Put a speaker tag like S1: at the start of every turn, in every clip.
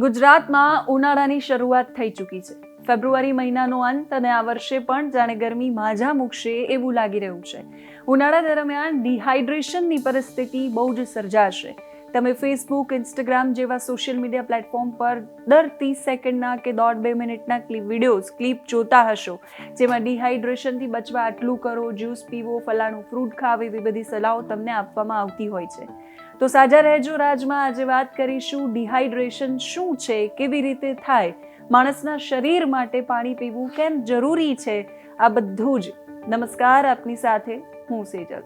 S1: ગુજરાતમાં ઉનાળાની શરૂઆત થઈ ચૂકી છે. ફેબ્રુઆરી મહિનાનો અંત અને આ વર્ષે પણ જાણે ગરમી માજા મૂકશે એવું લાગી રહ્યું છે. ઉનાળા દરમિયાન ડિહાઇડ્રેશનની પરિસ્થિતિ બહુ જ સર્જાશે. તમે ફેસબુક, ઇન્સ્ટાગ્રામ જેવા સોશિયલ મીડિયા પ્લેટફોર્મ પર દર ત્રીસ સેકન્ડના કે દોઢ બે મિનિટના ક્લિપ વિડીયોઝ, ક્લિપ જોતા હશો. જેમાં ડિહાઇડ્રેશનથી બચવા આટલું કરો, જ્યુસ પીવો, ફલાણું ફ્રૂટ ખાવ એવી બધી સલાહો તમને આપવામાં આવતી હોય છે. તો સાજા રહેજો રાજમાં. આજે વાત કરીશું ડિહાઇડ્રેશન શું છે, કેવી રીતે થાય, માણસના શરીર માટે પાણી પીવું કેમ જરૂરી છે, આ બધું જ. નમસ્કાર, આપની સાથે હું સેજલ.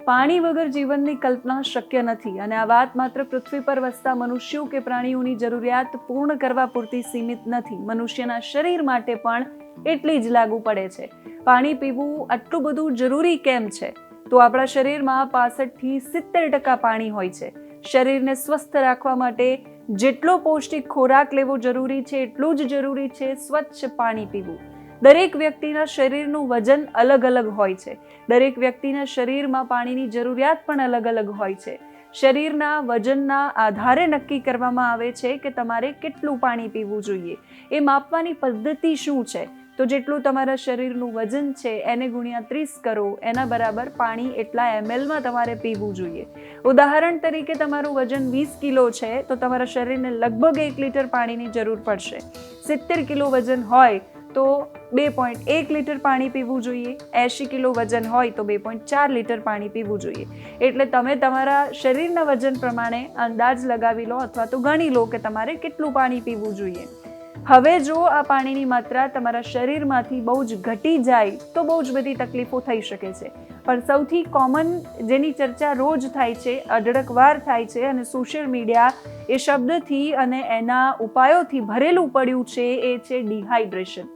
S1: પાણી વગર જીવનની કલ્પના શક્ય નથી અને આ વાત માત્ર પૃથ્વી પર વસતા મનુષ્યો કે પ્રાણીઓની જરૂરિયાત પૂર્ણ કરવા પૂરતી સીમિત નથી. મનુષ્યના શરીર માટે પણ એટલી જ લાગુ પડે છે. પાણી પીવું આટલું બધું જરૂરી કેમ છે? તો આપણા શરીરમાં પાસઠથી સિત્તેર ટકા પાણી હોય છે. શરીરને સ્વસ્થ રાખવા માટે જેટલો પૌષ્ટિક ખોરાક લેવો જરૂરી છે, એટલું જ જરૂરી છે સ્વચ્છ પાણી પીવું. દરેક વ્યક્તિના શરીરનું વજન અલગ અલગ હોય છે. દરેક વ્યક્તિના શરીરમાં પાણીની જરૂરિયાત પણ અલગ અલગ હોય છે. શરીરના વજનના આધારે નક્કી કરવામાં આવે છે કે તમારે કેટલું પાણી પીવું જોઈએ. એ માપવાની પદ્ધતિ શું છે? તો જેટલું તમારા શરીરનું વજન છે, એને ગુણ્યા ત્રીસ કરો. એના બરાબર પાણી એટલા એમએલમાં તમારે પીવું જોઈએ. ઉદાહરણ તરીકે તમારું વજન વીસ કિલો છે, તો તમારા શરીરને લગભગ એક લીટર પાણીની જરૂર પડશે. સિત્તેર કિલો વજન હોય, તો બે પોઈન્ટ એક લીટર પાણી પીવું જોઈએ. એંશી કિલો વજન હોય, તો બે પોઈન્ટ ચાર લીટર પાણી પીવું જોઈએ. એટલે તમે તમારા શરીરના વજન પ્રમાણે અંદાજ લગાવી લો અથવા તો ગણી લો કે તમારે કેટલું પાણી પીવું જોઈએ. હવે જો આ પાણીની માત્રા તમારા શરીરમાંથી બહુ જ ઘટી જાય તો બહુ જ બધી તકલીફો થઈ શકે છે. પણ સૌથી કોમન જેની ચર્ચા રોજ થાય છે, અઢળકવાર થાય છે અને સોશિયલ મીડિયા એ શબ્દથી અને એના ઉપાયોથી ભરેલું પડ્યું છે એ છે ડિહાઇડ્રેશન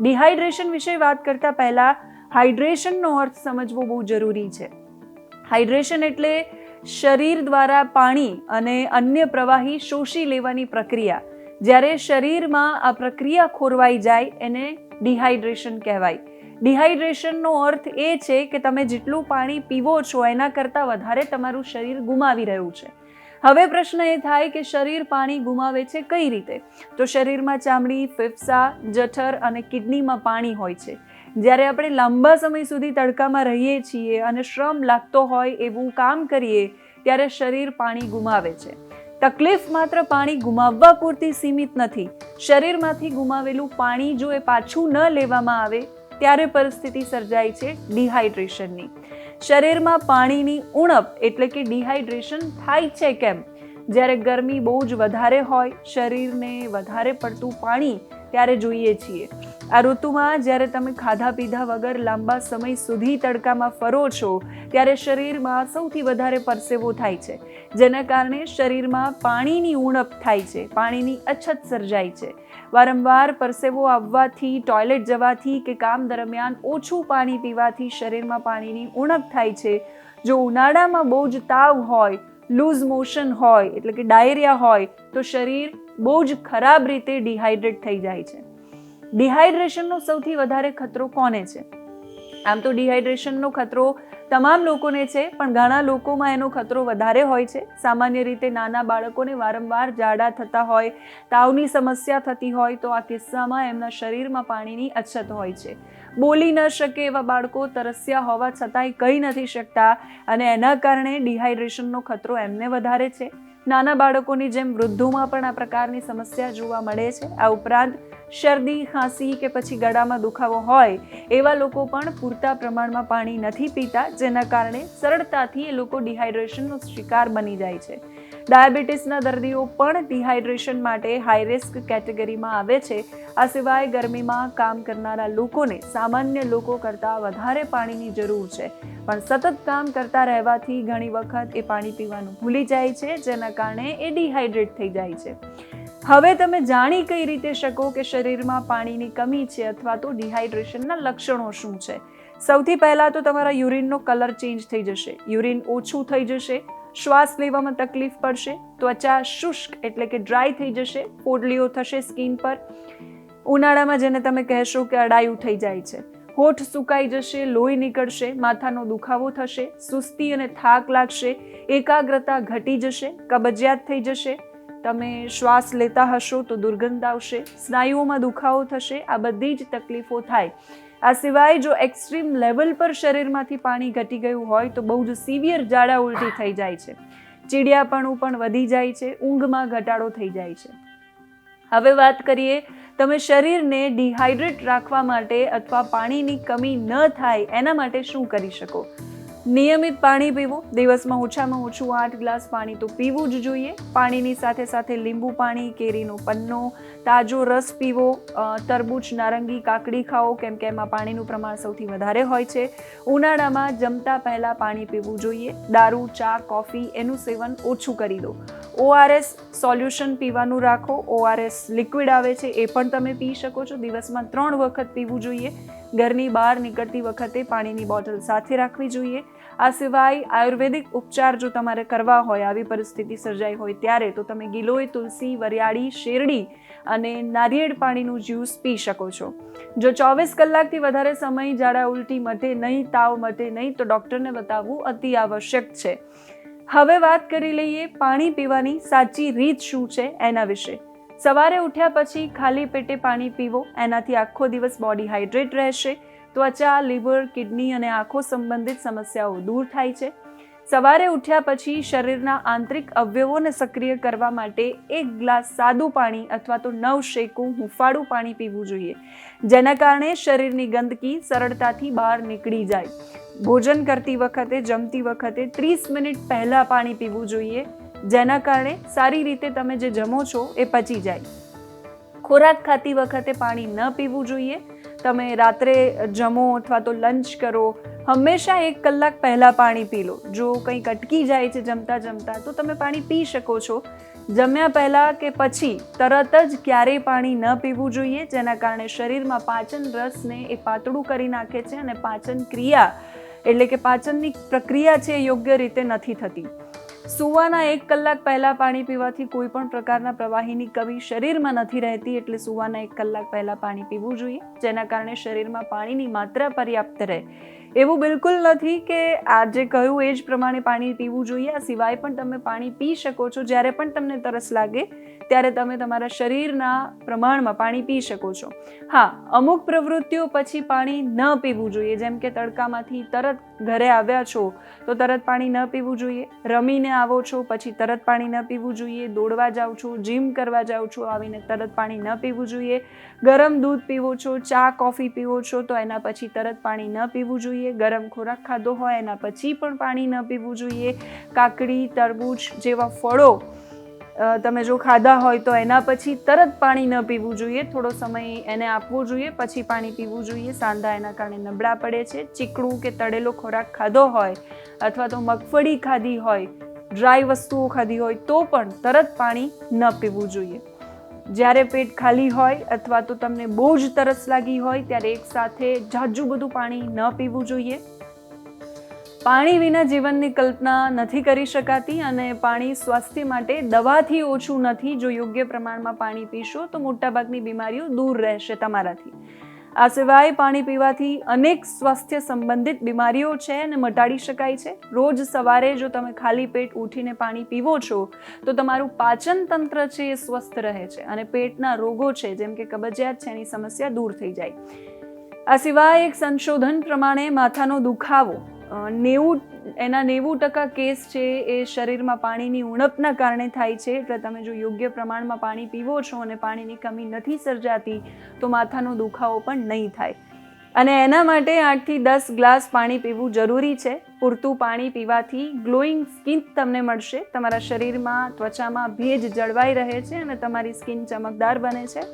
S1: ડિહાઇડ્રેશન વિશે વાત કરતા પહેલાં હાઇડ્રેશનનો અર્થ સમજવો બહુ જરૂરી છે. હાઇડ્રેશન એટલે શરીર દ્વારા પાણી અને અન્ય પ્રવાહી શોષી લેવાની પ્રક્રિયા જ્યારે શરીરમાં આ પ્રક્રિયા ખોરવાઈ જાય, એને ડિહાઇડ્રેશન કહેવાય. ડિહાઇડ્રેશનનો અર્થ એ છે કે તમે જેટલું પાણી પીવો છો, એના કરતાં વધારે તમારું શરીર ગુમાવી રહ્યું છે. હવે પ્રશ્ન એ થાય કે શરીર પાણી ગુમાવે છે કઈ રીતે? તો શરીરમાં ચામડી, ફેફસા, જઠર અને કિડનીમાં પાણી હોય છે. જ્યારે આપણે લાંબા સમય સુધી તડકામાં રહીએ છીએ અને શ્રમ લાગતો હોય એવું કામ કરીએ, ત્યારે શરીર પાણી ગુમાવે છે. તકલીફ માત્ર પાણી ગુમાવવા પૂરતી સીમિત નથી. શરીરમાંથી ગુમાવેલું પાણી જો એ પાછું ન લેવામાં આવે, ત્યારે પરિસ્થિતિ સર્જાય છે ડિહાઇડ્રેશનની. શરીરમાં પાણીની ઉણપ એટલે કે ડિહાઇડ્રેશન થાય છે કેમ? જ્યારે ગરમી બહુ જ વધારે હોય, શરીરને વધારે પડતું પાણી ત્યારે જોઈએ છીએ. આ ઋતુમાં જ્યારે તમે ખાધા પીધા વગર લાંબા સમય સુધી તડકામાં ફરો છો, ત્યારે શરીરમાં સૌથી વધારે પરસેવો થાય છે. જેના કારણે શરીરમાં પાણીની ઉણપ થાય છે, પાણીની અછત સર્જાય છે. વારંવાર પરસેવો આવવાથી, ટોયલેટ જવાથી કે કામ દરમિયાન ઓછું પાણી પીવાથી શરીરમાં પાણીની ઉણપ થાય છે. જો ઉનાળામાં બહુ જ તાવ હોય, લૂઝ મોશન હોય, એટલે કે ડાયરિયા હોય, તો શરીર બહુ જ ખરાબ રીતે ડિહાઇડ્રેટ થઈ જાય છે. ડિહાઇડ્રેશનનો સૌથી વધારે ખતરો કોને છે? આમ તો ડિહાઇડ્રેશનનો ખતરો તમામ લોકોને છે, પણ ઘણા લોકોમાં એનો ખતરો વધારે હોય છે. સામાન્ય રીતે નાના બાળકોને વારંવાર જાડા થતા હોય, તાવની સમસ્યા થતી હોય, તો આ કિસ્સામાં એમના શરીરમાં પાણીની અછત હોય છે. બોલી ન શકે એવા બાળકો તરસ્યા હોવા છતાંય કહી નથી શકતા અને એના કારણે ડિહાઇડ્રેશનનો ખતરો એમને વધારે છે. નાના બાળકોની જેમ વૃદ્ધોમાં પણ આ પ્રકારની સમસ્યા જોવા મળે છે. આ ઉપરાંત શરદી, ખાંસી કે પછી ગળામાં દુખાવો હોય એવા લોકો પણ પૂરતા પ્રમાણમાં પાણી નથી પીતા, જેના કારણે સરળતાથી એ લોકો ડિહાઇડ્રેશનનો શિકાર બની જાય છે. ડાયાબિટીસના દર્દીઓ પણ ડિહાઇડ્રેશન માટે હાઈ રિસ્ક કેટેગરીમાં આવે છે. આ સિવાય ગરમીમાં કામ કરનારા લોકોને સામાન્ય લોકો કરતાં વધારે પાણીની જરૂર છે. પણ સતત કામ કરતા રહેવાથી ઘણી વખત એ પાણી પીવાનું ભૂલી જાય છે, જેના કારણે એ ડિહાઇડ્રેટ થઈ જાય છે. હવે તમે જાણી કઈ રીતે શકો કે શરીરમાં પાણીની કમી છે અથવા તો ડિહાઇડ્રેશનના લક્ષણો શું છે? સૌથી પહેલાં તો તમારા યુરિનનો કલર ચેન્જ થઈ જશે. યુરિન ઓછું થઈ જશે, શ્વાસ લેવામાં તકલીફ પડશે, ત્વચા શુષ્ક એટલે કે ડ્રાય થઈ જશે પોડલીઓ થશે સ્કિન પર. ઉનાળામાં જેને તમે કહેશો કે અડાયું થઈ જાય છે. હોઠ સુકાઈ જશે, લોહી નીકળશે, માથાનો દુખાવો થશે, સુસ્તી અને થાક લાગશે, એકાગ્રતા ઘટી જશે, કબજિયાત થઈ જશે. તમે શ્વાસ લેતા હશો તો દુર્ગંધ આવશે, સ્નાયુઓમાં દુખાવો થશે, આ બધી જ તકલીફો થાય. આ સિવાય જો એક્સ્ટ્રીમ લેવલ પર શરીરમાંથી પાણી ઘટી ગયું હોય તો બહુ જ સિવિયર ઝાડા ઉલટી થઈ જાય છે. ચીડિયાપણું પણ વધી જાય છે, ઊંઘમાં ઘટાડો થઈ જાય છે. હવે વાત કરીએ તમે શરીરને ડિહાઇડ્રેટ રાખવા માટે અથવા પાણીની કમી ન થાય એના માટે શું કરી શકો? નિયમિત પાણી પીવું. દિવસમાં ઓછામાં ઓછું આઠ ગ્લાસ પાણી તો પીવું જ જોઈએ. પાણીની સાથે સાથે લીંબુ પાણી, કેરીનો પન્નો, તાજો રસ પીવો તરબૂચ, નારંગી, કાકડી ખાઓ કેમ કે એમાં પાણીનું પ્રમાણ સૌથી વધારે હોય છે. ઉનાળામાં જમતા પહેલાં પાણી પીવું જોઈએ. દારૂ, ચા, કોફી એનું સેવન ઓછું કરી દો. ઓઆરએસ સોલ્યુશન પીવાનું રાખો. ઓઆરએસ લિક્વિડ આવે છે એ પણ તમે પી શકો છો. દિવસમાં ત્રણ વખત પીવું જોઈએ. ઘરની બહાર નીકળતી વખતે પાણીની બોટલ સાથે રાખવી જોઈએ. આ સિવાય આયુર્વેદિક ઉપચાર જો તમારે કરવા હોય, આવી પરિસ્થિતિ સર્જાઈ હોય ત્યારે તો તમે ગિલોય, તુલસી, વરિયાળી, શેરડી અને નારિયેળ પાણીનું જ્યુસ પી શકો છો. જો ચોવીસ કલાકથી વધારે સમય ઝાડા ઉલટી મટે નહીં, તાવ મટે નહીં, તો ડૉક્ટરને બતાવવું અતિ આવશ્યક છે. હવે વાત કરી લઈએ પાણી પીવાની સાચી રીત શું છે એના વિશે. સવારે ઉઠ્યા પછી ખાલી પેટે પાણી પીવો, એનાથી આખો દિવસ બોડી હાઇડ્રેટ રહેશે. ત્વચા, લીવર, કિડની અને આંખો સંબંધિત સમસ્યાઓ દૂર થાય છે. સવારે ઉઠ્યા પછી શરીરના આંતરિક અવયવોને સક્રિય કરવા માટે એક ગ્લાસ સાદું પાણી અથવા તો નવ શેકું હુંફાળું પાણી પીવું જોઈએ, જેના કારણે શરીરની ગંદકી સરળતાથી બહાર નીકળી જાય. ભોજન કરતી વખતે, જમતી વખતે ત્રીસ મિનિટ પહેલાં પાણી પીવું જોઈએ, જેના કારણે સારી રીતે તમે જે જમો છો એ પચી જાય. ખોરાક ખાતી વખતે પાણી ન પીવું જોઈએ. તમે રાત્રે જમો અથવા તો લંચ કરો. હંમેશા એક કલાક પહેલાં પાણી પી લો. જો કંઈક અટકી જાય છે જમતા જમતા, તો તમે પાણી પી શકો છો. જમ્યા પહેલાં કે પછી તરત જ ક્યારેય પાણી ન પીવું જોઈએ, જેના કારણે શરીરમાં પાચન રસને એ પાતળું કરી નાખે છે અને પાચન ક્રિયા, એટલે કે પાચનની પ્રક્રિયા છે યોગ્ય રીતે નથી થતી. સૂવાના એક કલાક પહેલાં પાણી પીવાથી કોઈ પણ પ્રકારના પ્રવાહીની કમી શરીરમાં નથી રહેતી એટલે સૂવાના એક કલાક પહેલાં પાણી પીવું જોઈએ, જેના કારણે શરીરમાં પાણીની માત્રા પર્યાપ્ત રહે. એવું બિલકુલ નથી કે આ જે કહ્યું એ જ પ્રમાણે પાણી પીવું જોઈએ, આ સિવાય પણ તમે પાણી પી શકો છો. જ્યારે પણ તમને તરસ લાગે, ત્યારે તમે તમારા શરીરના પ્રમાણમાં પાણી પી શકો છો. હા, અમુક પ્રવૃત્તિઓ પછી પાણી ન પીવું જોઈએ, જેમ કે તડકામાંથી તરત ઘરે આવ્યા છો, તો તરત પાણી ન પીવું જોઈએ. રમીને આવો છો, પછી તરત પાણી ન પીવું જોઈએ. દોડવા જાઓ છો જીમ કરવા જાઓ છો, આવીને તરત પાણી ન પીવું જોઈએ. ગરમ દૂધ પીવો છો, ચા કોફી પીવો છો, તો એના પછી તરત પાણી ન પીવું જોઈએ. ગરમ ખોરાક ખાધો હોય, એના પછી પણ પાણી ન પીવું જોઈએ. કાકડી, તરબૂચ જેવા ફળો તમે જો ખાધા હોય તો એના પછી તરત પાણી ન પીવું જોઈએ. થોડો સમય એને આપવો જોઈએ, પછી પાણી પીવું જોઈએ. સાંધા એના કારણે નબળા પડે છે. ચીકણું કે તળેલો ખોરાક ખાધો હોય અથવા તો મગફળી ખાધી હોય ડ્રાય વસ્તુઓ ખાધી હોય, તો પણ તરત પાણી ન પીવું જોઈએ. જ્યારે પેટ ખાલી હોય અથવા તો તમને બહુ જ તરસ લાગી હોય, ત્યારે એકસાથે જાજુ બધું પાણી ન પીવું જોઈએ. પાણી વિના જીવનની કલ્પના નથી કરી શકાતી અને પાણી સ્વાસ્થ્ય માટે દવાથી ઓછું નથી. જો યોગ્ય પ્રમાણમાં પાણી પીશો તો મોટાભાગની બીમારીઓ દૂર રહેશે તમારાથી. આ સિવાય પાણી પીવાથી અનેક સ્વાસ્થ્ય સંબંધિત બીમારીઓ છે અને મટાડી શકાય છે. રોજ સવારે જો તમે ખાલી પેટ ઉઠીને પાણી પીવો છો તો તમારું પાચન તંત્ર છે એ સ્વસ્થ રહે છે અને પેટના રોગો છે, જેમ કે કબજિયાત છે, એની સમસ્યા દૂર થઈ જાય. આ સિવાય એક સંશોધન પ્રમાણે માથાનો દુખાવો નેવું એના નેવું ટકા કેસ છે એ શરીરમાં પાણીની ઉણપના કારણે થાય છે. એટલે તમે જો યોગ્ય પ્રમાણમાં પાણી પીવો છો અને પાણીની કમી નથી સર્જાતી, તો માથાનો દુખાવો પણ નહીં થાય. અને એના માટે આઠથી દસ ગ્લાસ પાણી પીવું જરૂરી છે. પૂરતું પાણી પીવાથી ગ્લોઈંગ સ્કિન તમને મળશે. તમારા શરીરમાં, ત્વચામાં ભેજ જળવાઈ રહે છે અને તમારી સ્કિન ચમકદાર બને છે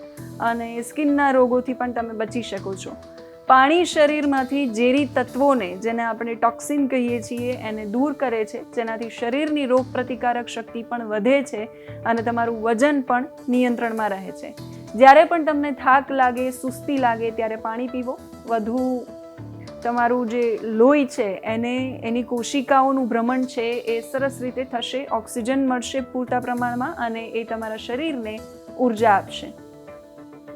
S1: અને સ્કિનના રોગોથી પણ તમે બચી શકો છો. પાણી શરીરમાંથી ઝેરી તત્વોને જેને આપણે ટોક્સિન કહીએ છીએ, એને દૂર કરે છે. જેનાથી શરીરની રોગ પ્રતિકારક શક્તિ પણ વધે છે અને તમારું વજન પણ નિયંત્રણમાં રહે છે. જ્યારે પણ તમને થાક લાગે, સુસ્તી લાગે, ત્યારે પાણી પીવો. વધુ તમારું જે લોહી છે, એને, એની કોશિકાઓનું ભ્રમણ છે, એ સરસ રીતે થશે, ઓક્સિજન મળશે પૂરતા પ્રમાણમાં અને એ તમારા શરીરને ઊર્જા આપશે.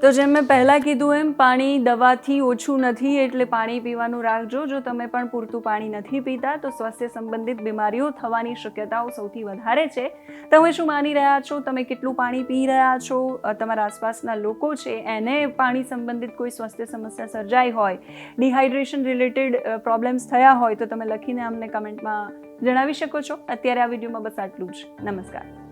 S1: તો જેમ મેં પહેલાં કીધું એમ, પાણી દવાથી ઓછું નથી, એટલે પાણી પીવાનું રાખજો જો. તમે પણ પૂરતું પાણી નથી પીતા, તો સ્વાસ્થ્ય સંબંધિત બીમારીઓ થવાની શક્યતાઓ સૌથી વધારે છે. તમે શું માની રહ્યા છો? તમે કેટલું પાણી પી રહ્યા છો? તમારા આસપાસના લોકો છે, એને પાણી સંબંધિત કોઈ સ્વાસ્થ્ય સમસ્યા સર્જાઈ હોય, ડિહાઇડ્રેશન રિલેટેડ પ્રોબ્લેમ્સ થયા હોય, તો તમે લખીને અમને કમેન્ટમાં જણાવી શકો છો. અત્યારે આ વિડીયોમાં બસ આટલું જ. નમસ્કાર.